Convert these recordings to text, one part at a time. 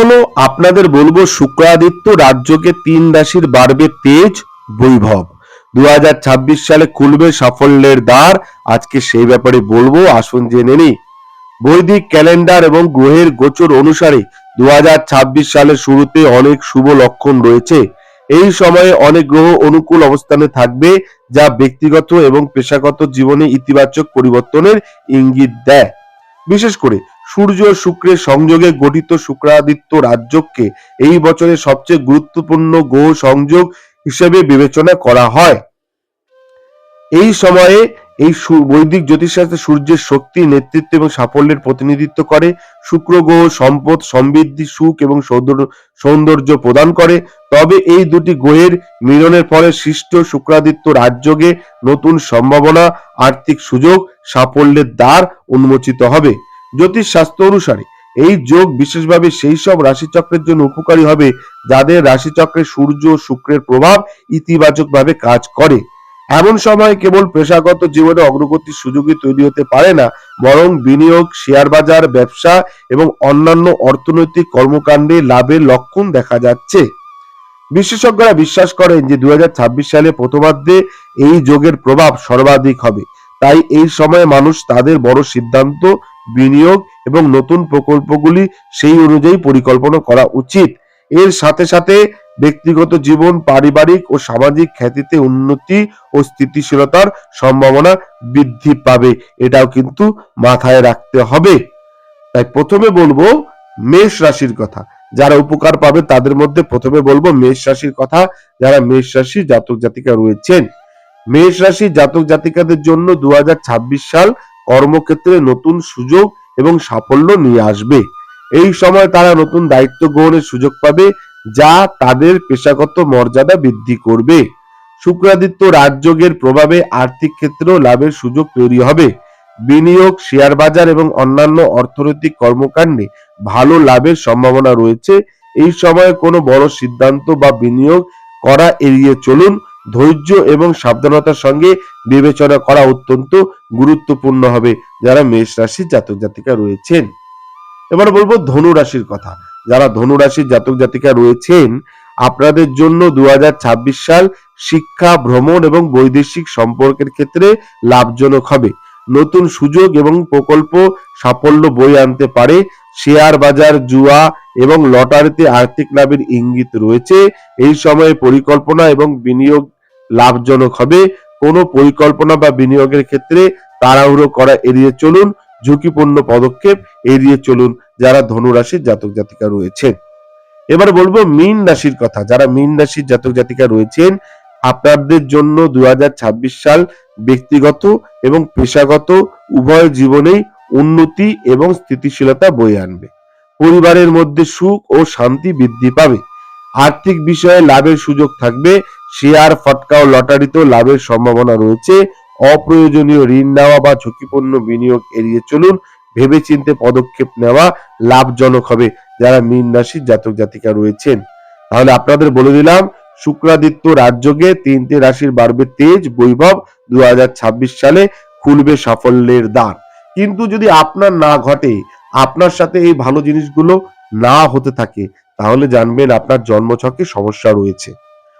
হলো আপনাদের বলব শুক্রাদিত্য রাজ্যকে তিন রাশির বাড়বে তেজ বৈভব। দু সালে খুলবে সাফল্যের দ্বার। আজকে সেই ব্যাপারে বলব, আসুন জেনে নিই। বৈদিক ক্যালেন্ডার এবং গ্রহের গোচর অনুসারে দু হাজার ছাব্বিশ সালের শুরুতে অনেক শুভ লক্ষণ রয়েছে। এই সময়ে অনেক গ্রহ অনুকূল অবস্থানে থাকবে, যা ব্যক্তিগত এবং পেশাগত জীবনে ইতিবাচক পরিবর্তনের ইঙ্গিত দেয়। বিশেষ করে সূর্য শুক্রের সংযোগে গঠিত শুক্রাদিত্য রাজ্যকে এই বছরের সবচেয়ে গুরুত্বপূর্ণ গ্রহ সংযোগ হিসেবে বিবেচনা করা হয়। এই সময়ে এই বৈদিক জ্যোতিষশাস্ত্রে সূর্যের শক্তি, নেতৃত্ব এবং সাফল্যের প্রতিনিধিত্ব করে। শুক্র গ্রহ সম্পদ, সমৃদ্ধি, সুখ এবং সৌন্দর্য সৌন্দর্য প্রদান করে। তবে এই দুটি গ্রহের মিলনের ফলে সৃষ্ট শুক্রাদিত্য রাজযোগে নতুন সম্ভাবনা, আর্থিক সুযোগ, সাফল্যের দ্বার উন্মোচিত হবে। জ্যোতিষ শাস্ত্র অনুসারে এই যোগ বিশেষভাবে সেই সব রাশিচক্রের জন্য উপকারী হবে, যাদের রাশিচক্রে সূর্য ও শুক্রের প্রভাব ইতিবাচকভাবে কাজ করে। এমন সময় কেবল পেশাগত জীবনে অগ্রগতির সুযোগই তৈরি হতে পারে না, বরং বিনিয়োগ, শেয়ার বাজার, ব্যবসা এবং অন্যান্য অর্থনৈতিক কর্মকাণ্ডে লাভের লক্ষণ দেখা যাচ্ছে। বিশেষজ্ঞরা বিশ্বাস করেন যে দুই হাজার ছাব্বিশ সালে প্রথমার্ধে এই যোগের প্রভাব সর্বাধিক হবে। তাই এই সময়ে মানুষ তাদের বড় সিদ্ধান্ত বিনিয়োগ এবং নতুন প্রকল্পগুলি সেই অনুযায়ী পরিকল্পনা করা উচিত। এর সাথে সাথে ব্যক্তিগত জীবন, পারিবারিক ও সামাজিক খ্যাতিতে উন্নতি ও স্থিতিশীলতার সম্ভাবনা বৃদ্ধি পাবে। এটাও কিন্তু মাথায় রাখতে হবে। তাই প্রথমে বলব মেষ রাশির কথা। যারা উপকার পাবে তাদের মধ্যে প্রথমে বলব মেষ রাশির কথা। যারা মেষ রাশি জাতক জাতিকা রয়েছেন। মেষ রাশি জাতক জাতিকাদের জন্য দু হাজার ছাব্বিশ সাল কর্মক্ষেত্রে নতুন সুযোগ এবং সাফল্য নিয়ে আসবে। এই সময় তারা নতুন দায়িত্ব গ্রহণের সুযোগ পাবে, যা তাদের পেশাগত মর্যাদা বৃদ্ধি করবে। শুক্রাদিত্য রাজযোগের প্রভাবে আর্থিক ক্ষেত্রেও লাভের সুযোগ তৈরি হবে। বিনিয়োগ, শেয়ার বাজার এবং অন্যান্য অর্থনৈতিক কর্মকাণ্ডে ভালো লাভের সম্ভাবনা রয়েছে। এই সময়ে কোনো বড় সিদ্ধান্ত বা বিনিয়োগ করা এড়িয়ে চলুন। ধৈর্য এবং সাবধানতার সঙ্গে বিবেচনা করা অত্যন্ত গুরুত্বপূর্ণ হবে যারা মেষ রাশির জাতক জাতিকা রয়েছেন। এবার বলব ধনু রাশির কথা। যারা ধনু রাশির জাতক জাতিকা রয়েছেন, আপনাদের জন্য দু হাজার ছাব্বিশ সাল শিক্ষা, ভ্রমণ এবং বৈদেশিক সম্পর্কের ক্ষেত্রে লাভজনক হবে। নতুন সুযোগ এবং প্রকল্প সাফল্য বই আনতে পারে শেয়ার বাজার, জুয়া এবং লটারিতে আর্থিক লাভের ইঙ্গিত রয়েছে। এই সময়ে পরিকল্পনা এবং বিনিয়োগ লাভজনক হবে। কোনো পরিকল্পনা বা বিনিয়োগের ক্ষেত্রে তাড়াহুড়ো করা এড়িয়ে চলুন, ঝুঁকিপূর্ণ পদক্ষেপ এড়িয়ে চলুন যারা ধনুরাশির জাতক জাতিকা রয়েছেন। এবার বলব মীন রাশির কথা। যারা মীন রাশির জাতক জাতিকা রয়েছেন, আপনাদের জন্য দুহাজার ছাব্বিশ সাল ব্যক্তিগত এবং পেশাগত উভয় জীবনেই উন্নতি এবং স্থিতিশীলতা বয়ে আনবে। পরিবারের মধ্যে সুখ ও শান্তি বৃদ্ধি পাবে। আর্থিক বিষয়ে লাভের সুযোগ থাকবে। শেয়ার ফটকা ও লটারিতেও লাভের সম্ভাবনা রয়েছে। অপ্রয়োজনীয় ঋণ নেওয়া বা ঝুঁকিপূর্ণ বিনিয়োগ এড়িয়ে চলুন। ভেবেচিন্তে পদক্ষেপ নেওয়া লাভজনক হবে যারা মীন রাশির জাতক জাতিকা রয়েছেন। তাহলে আপনাদের বলে দিলাম, শুক্রাদিত্য রাজযোগে তিনটে রাশির বাড়বে তেজ, বৈভব। দু হাজার ছাব্বিশ সালে খুলবে সাফল্যের দ্বার। কিন্তু যদি আপনার না ঘটে, আপনার সাথে এই ভালো জিনিসগুলো না হতে থাকে, তাহলে জানবেন আপনার জন্মছকে সমস্যা রয়েছে,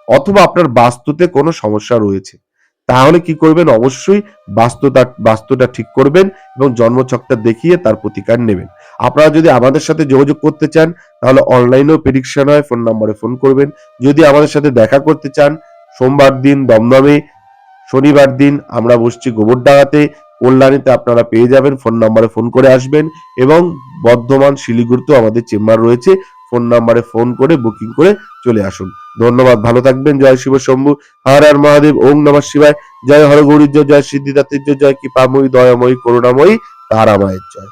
অথবা আপনার বাস্তুতে কোনো সমস্যা রয়েছে। তাহলে কি করবেন? অবশ্যই বাস্তুটা বাস্তুটা ঠিক করবেন এবং জন্মছকটা দেখিয়ে তার প্রতিকার নেবেন। আপনারা যদি আমাদের সাথে যোগাযোগ করতে চান, তাহলে অনলাইনেও প্রেডিকশন হয় ফোন নম্বরে ফোন করবেন। যদি আমাদের সাথে দেখা করতে চান, সোমবার দিন, দমদমে, শনিবার দিন আমরা বসছি গোবরডাঙ্গাতে। কল্যাণীতে আপনারা পেয়ে যাবেন, ফোন নম্বরে ফোন করে আসবেন এবং বর্ধমান শিলিগুড়িতেও আমাদের চেম্বার রয়েছে, ফোন নাম্বারে ফোন করে বুকিং করে চলে আসুন। ধন্যবাদ, ভালো থাকবেন, জয় শিব শম্ভু, হর আর মহাদেব, ওম নমঃ শিবায়, জয় হর গৌরীর জয় জয় সিদ্ধিদাত্রীর জয় কৃপাময়ী, দয়াময়ী, করুণাময়ী, তারামায়ের জয়।